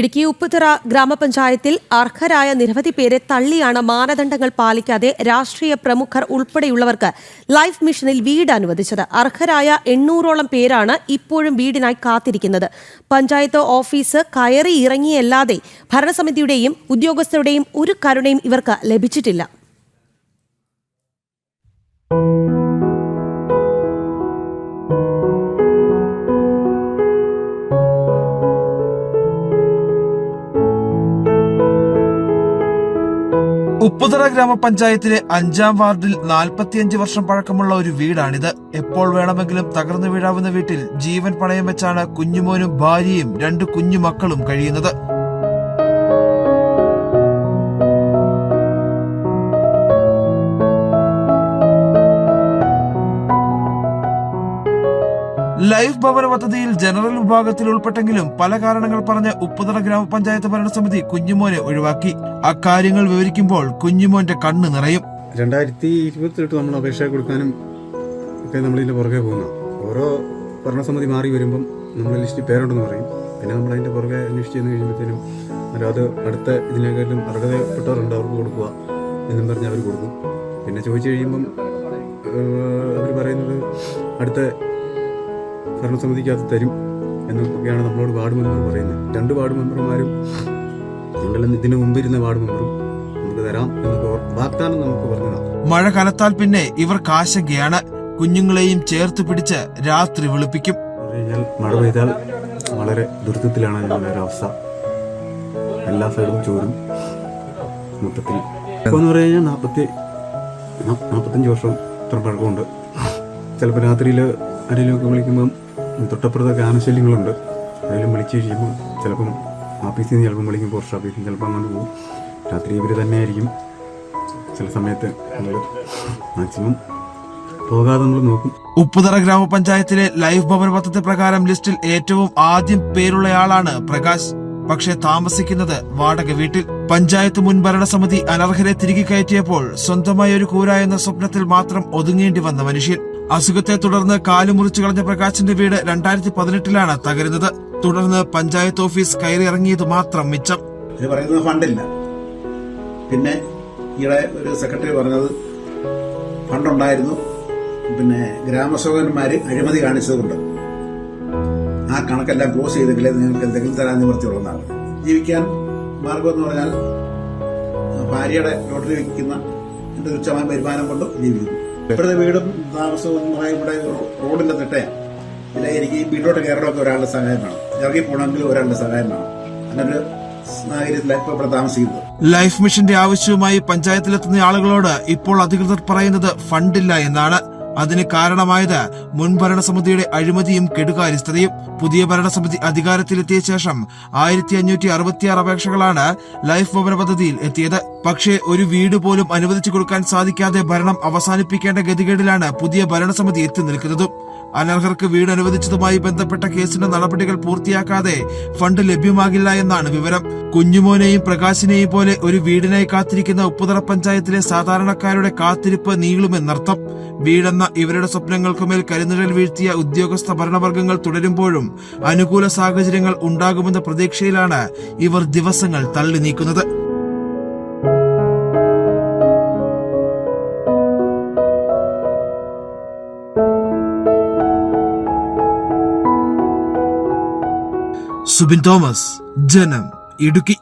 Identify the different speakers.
Speaker 1: ഇടുക്കി ഉപ്പുതറ ഗ്രാമപഞ്ചായത്തിൽ അർഹരായ നിരവധി പേരെ തള്ളിയാണ് മാനദണ്ഡങ്ങൾ പാലിക്കാതെ രാഷ്ട്രീയ പ്രമുഖർ ഉൾപ്പെടെയുള്ളവർക്ക് ലൈഫ് മിഷനിൽ വീട് അനുവദിച്ചത്. അർഹരായ എണ്ണൂറോളം പേരാണ് ഇപ്പോഴും വീടിനായി കാത്തിരിക്കുന്നത്. പഞ്ചായത്ത് ഓഫീസ് കയറി ഇറങ്ങിയല്ലാതെ ഭരണസമിതിയുടെയും ഉദ്യോഗസ്ഥരുടെയും ഒരു കരുണയും ഇവർക്ക് ലഭിച്ചിട്ടില്ല.
Speaker 2: ഉപ്പുതറ ഗ്രാമപഞ്ചായത്തിലെ അഞ്ചാം വാർഡിൽ നാൽപ്പത്തിയഞ്ച് വർഷം പഴക്കമുള്ള ഒരു വീടാണിത്. എപ്പോൾ വേണമെങ്കിലും തകർന്നു വീഴാവുന്ന വീട്ടിൽ ജീവൻ പണയം വെച്ചാണ് കുഞ്ഞുമോനും ഭാര്യയും രണ്ട് കുഞ്ഞുമക്കളും കഴിയുന്നത്. ലൈഫ് ഭവന പദ്ധതിയിൽ ജനറൽ വിഭാഗത്തിൽ ഉൾപ്പെട്ടെങ്കിലും പല കാരണങ്ങൾ പറഞ്ഞ് ഉപ്പുതറ ഗ്രാമപഞ്ചായത്ത് ഭരണസമിതി കുഞ്ഞുമോനെ ഒഴിവാക്കി. അക്കാര്യങ്ങൾ വിവരിക്കുമ്പോൾ കുഞ്ഞുമോന്റെ കണ്ണ് നിറയും.
Speaker 3: രണ്ടായിരത്തി ഇരുപത്തെട്ട് നമ്മൾ അപേക്ഷ കൊടുക്കാനും ഒക്കെ നമ്മളിതിന്റെ പുറകെ പോകുന്ന. ഓരോ ഭരണസമിതി മാറി വരുമ്പം നമ്മൾ ലിസ്റ്റിൽ പേരുണ്ടെന്ന് പറയും. പിന്നെ നമ്മൾ അതിന്റെ പുറകെ അന്വേഷിച്ച് ചെന്ന് കഴിയുമ്പോഴത്തേനും അത് അടുത്ത ഇതിനേക്കാളും അർഹതപ്പെട്ടവരുണ്ട് അവർക്ക് കൊടുക്കുക എന്നും പറഞ്ഞ് അവർ കൊടുക്കും. പിന്നെ ചോദിച്ചു കഴിയുമ്പം അവർ പറയുന്നത് അടുത്ത ഭരണസമിതിക്കകത്ത് തരും എന്നൊക്കെയാണ് നമ്മളോട് വാർഡ് മെമ്പർ പറയുന്നത്. രണ്ട് വാർഡ് മെമ്പർമാരും ഞങ്ങളെല്ലാം ഇതിനു മുമ്പിരുന്ന വാർഡ് മെമ്പറും നമുക്ക് തരാം എന്നൊക്കെ വാഗ്ദാനം നമുക്ക് പറഞ്ഞതാണ്.
Speaker 2: മഴ കനത്താൽ പിന്നെ ഇവർ കാശങ്കയാണ് കുഞ്ഞുങ്ങളെയും ചേർത്ത് പിടിച്ച് രാത്രി വിളിപ്പിക്കും.
Speaker 3: കഴിഞ്ഞാൽ മഴ പെയ്താൽ വളരെ ദുരിതത്തിലാണ് ഞങ്ങളുടെ ഒരു അവസ്ഥ. എല്ലാ സൈഡും ചോരും. മൊത്തത്തിൽ ഇപ്പോൾ എന്ന് പറഞ്ഞു കഴിഞ്ഞാൽ നാൽപ്പത്തി നാൽപ്പത്തഞ്ച് വർഷം ഇത്ര പഴക്കമുണ്ട്. ചിലപ്പോൾ രാത്രിയിൽ ആരെങ്കിലുമൊക്കെ വിളിക്കുമ്പം തൊട്ടപ്പുറത്ത് ഗാനശല്യങ്ങളുണ്ട്. അതിലും വിളിച്ച് കഴിയുമ്പോൾ ചിലപ്പം ഓഫീസിൽ നിന്ന് ചിലപ്പം വിളിക്കും പോസ്റ്റ് ഓഫീസിൽ നിന്ന് ചിലപ്പോൾ അങ്ങോട്ട് പോകും. രാത്രി ഇവർ തന്നെയായിരിക്കും ചില സമയത്ത് മാക്സിമം പോകാതെ നമ്മൾ നോക്കും.
Speaker 2: ഉപ്പുതറ ഗ്രാമപഞ്ചായത്തിലെ ലൈഫ് ഭവന പദ്ധതി പ്രകാരം ലിസ്റ്റിൽ ഏറ്റവും ആദ്യം പേരുള്ളയാളാണ് പ്രകാശ്. പക്ഷെ താമസിക്കുന്നത് വാടക വീട്ടിൽ. പഞ്ചായത്ത് മുൻ ഭരണസമിതി അനർഹരെ തിരികെ കയറ്റിയപ്പോൾ സ്വന്തമായ ഒരു കൂര എന്ന സ്വപ്നത്തിൽ മാത്രം ഒതുങ്ങേണ്ടി വന്ന മനുഷ്യൻ. അസുഖത്തെ തുടർന്ന് കാലു മുറിച്ചു കളഞ്ഞ പ്രകാശിന്റെ വീട് രണ്ടായിരത്തി പതിനെട്ടിലാണ് തകരുന്നത്. തുടർന്ന് പഞ്ചായത്ത് ഓഫീസ് കയറിയിറങ്ങിയത് മാത്രം മിച്ചം.
Speaker 4: ഇത് പറയുന്നത് ഫണ്ടില്ല. പിന്നെ ഈയിടെ ഒരു സെക്രട്ടറി പറഞ്ഞത് ഫണ്ടുണ്ടായിരുന്നു. പിന്നെ ഗ്രാമസേവകന്മാര് അഴിമതി കാണിച്ചതുകൊണ്ട്. ആ കണക്കെല്ലാം ക്ലോസ് ചെയ്തെങ്കിലേ നിങ്ങൾക്ക് എന്തെങ്കിലും തരാൻ നിവൃത്തിയുള്ളതാണ് ജീവിക്കാൻ മാർഗം എന്ന് പറഞ്ഞാൽ ഭാര്യയുടെ ലോട്ടറി വയ്ക്കുന്ന എന്റെ തുച്ഛമായ വരുമാനം കൊണ്ട് ജീവിക്കുന്നു. ഇപ്പോഴത്തെ വീടും താമസവും എന്ന് ഇവിടെ റോഡിന്റെ തിട്ടയാണ് പിന്നെ എനിക്ക് ഈ വീട്ടിലോട്ട് കയറണമൊക്കെ ഒരാളുടെ സഹായം വേണം ഇറങ്ങി പോകണമെങ്കിൽ ഒരാളുടെ സഹായം വേണം അങ്ങനൊരു
Speaker 2: ലൈഫ് മിഷന്റെ ആവശ്യവുമായി പഞ്ചായത്തിലെത്തുന്ന ആളുകളോട് ഇപ്പോൾ അധികൃതർ പറയുന്നത് ഫണ്ടില്ല എന്നാണ്. അതിന് കാരണമായത് മുൻ ഭരണസമിതിയുടെ അഴിമതിയും കെടുകാര്യസ്ഥതയും. പുതിയ ഭരണസമിതി അധികാരത്തിലെത്തിയ ശേഷം ആയിരത്തി അഞ്ഞൂറ്റി അറുപത്തിയാറ് അപേക്ഷകളാണ് ലൈഫ് ഭവന പദ്ധതിയിൽ എത്തിയത്. പക്ഷേ ഒരു വീട് പോലും അനുവദിച്ചു കൊടുക്കാൻ സാധിക്കാതെ ഭരണം അവസാനിപ്പിക്കേണ്ട ഗതികേടിലാണ് പുതിയ ഭരണസമിതി എത്തി നിൽക്കുന്നത്. അനർഹർക്ക് വീട് അനുവദിച്ചതുമായി ബന്ധപ്പെട്ട കേസിന്റെ നടപടികൾ പൂർത്തിയാക്കാതെ ഫണ്ട് ലഭ്യമാകില്ല എന്നാണ് വിവരം. കുഞ്ഞുമോനെയും പ്രകാശിനെയും പോലെ ഒരു വീടിനായി കാത്തിരിക്കുന്ന ഉപ്പുതറ പഞ്ചായത്തിലെ സാധാരണക്കാരുടെ കാത്തിരിപ്പ് നീളുമെന്നർത്ഥം. വീടെന്ന ഇവരുടെ സ്വപ്നങ്ങൾക്കുമേൽ കരിനിഴൽ വീഴ്ത്തിയ ഉദ്യോഗസ്ഥ ഭരണവർഗങ്ങൾ തുടരുമ്പോഴും അനുകൂല സാഹചര്യങ്ങൾ ഉണ്ടാകുമെന്ന പ്രതീക്ഷയിലാണ് ഇവർ ദിവസങ്ങൾ തള്ളി നീക്കുന്നത് സുബിൻ തോമസ് ജനം ഇടുക്കി